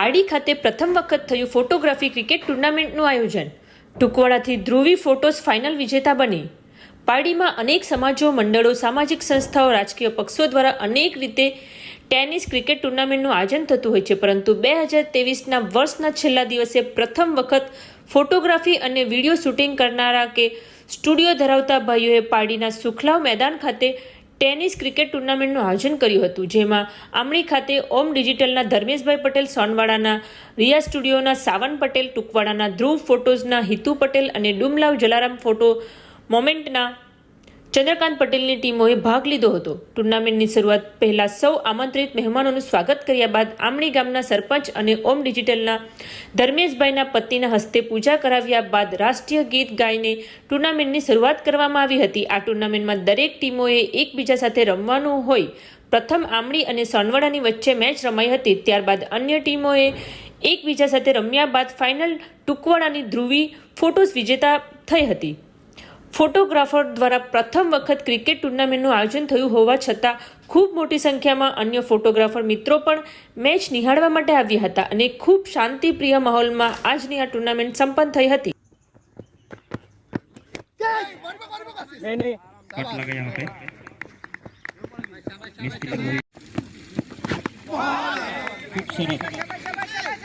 પારડી ખાતે પ્રથમ વખત થયું ફોટોગ્રાફી ક્રિકેટ ટુર્નામેન્ટનું આયોજન. ટુકવાડાથી ધ્રુવી ફોટોસ ફાઇનલ વિજેતા બની. પારડીમાં અનેક સમાજો, મંડળો, સામાજિક સંસ્થાઓ, રાજકીય પક્ષો દ્વારા અનેક રીતે ટેનિસ ક્રિકેટ ટુર્નામેન્ટનું આયોજન થતું હોય છે. પરંતુ બે હજાર તેવીસના વર્ષના છેલ્લા દિવસે પ્રથમ વખત ફોટોગ્રાફી અને વીડિયો શૂટિંગ કરનારા કે સ્ટુડિયો ધરાવતા ભાઈઓએ પારડીના સુખલાવ મેદાન ખાતે ટેનિસ ક્રિકેટ ટુર્નામેન્ટનું આયોજન કર્યું હતું, જેમાં આમણી ખાતે ઓમ ડિજિટલના ધર્મેશભાઈ પટેલ, સોનવાડાના રિયા સ્ટુડિયોના સાવન પટેલ, ટુકવાડાના ધ્રુવ ફોટોઝના હિતુ પટેલ અને ડુમલાવ જલારામ ફોટો મોમેન્ટના ચંદ્રકાંત પટેલની ટીમોએ ભાગ લીધો હતો. ટુર્નામેન્ટની શરૂઆત પહેલા સૌ આમંત્રિત મહેમાનોનું સ્વાગત કર્યા બાદ આમણી ગામના સરપંચ અને ઓમ ડિજિટલના ધર્મેશભાઈના પત્નીના હસ્તે પૂજા કરાવ્યા બાદ રાષ્ટ્રીય ગીત ગાઈને ટુર્નામેન્ટની શરૂઆત કરવામાં આવી હતી. આ ટુર્નામેન્ટમાં દરેક ટીમોએ એકબીજા સાથે રમવાનું હોય, પ્રથમ આમળી અને સોનવાડાની વચ્ચે મેચ રમાઈ હતી. ત્યારબાદ અન્ય ટીમોએ એકબીજા સાથે રમ્યા બાદ ફાઇનલ ટુકવાડાની ધ્રુવી ફોટોસ વિજેતા થઈ હતી. ફોટોગ્રાફર દ્વારા પ્રથમ વખત ક્રિકેટ ટુર્નામેન્ટનું આયોજન થયું હોવા છતાં ખૂબ મોટી સંખ્યામાં અન્ય ફોટોગ્રાફર મિત્રો પણ મેચ નિહાળવા માટે આવ્યા હતા અને ખૂબ શાંતિપ્રિય માહોલમાં આજની આ ટુર્નામેન્ટ સંપન્ન થઈ હતી नहीं नहीं कट लगा यहाँ पे मिस्त्री हुई खूबसूरत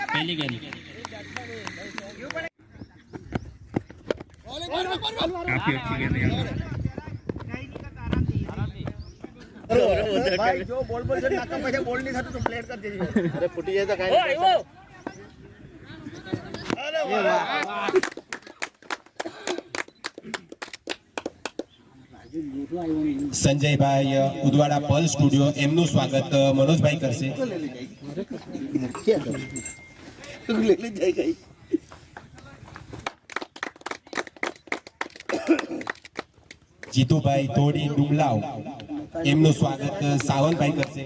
पहली गेंद काफी अच्छी गेंद यहाँ भाई जो बॉल बॉल से नाका पैसे बॉल नहीं था तो प्लेट कर दीजिए अरे फुटी जाए तो काहे अरे वाह સંજયભાઈ ઉદવાડા પલ સ્ટુડિયો એમનું સ્વાગત અ, મનોજભાઈ કરશે જીતુભાઈ ધોડી ડુમલાવ. એમનું સ્વાગત સાવંતભાઈ કરશે.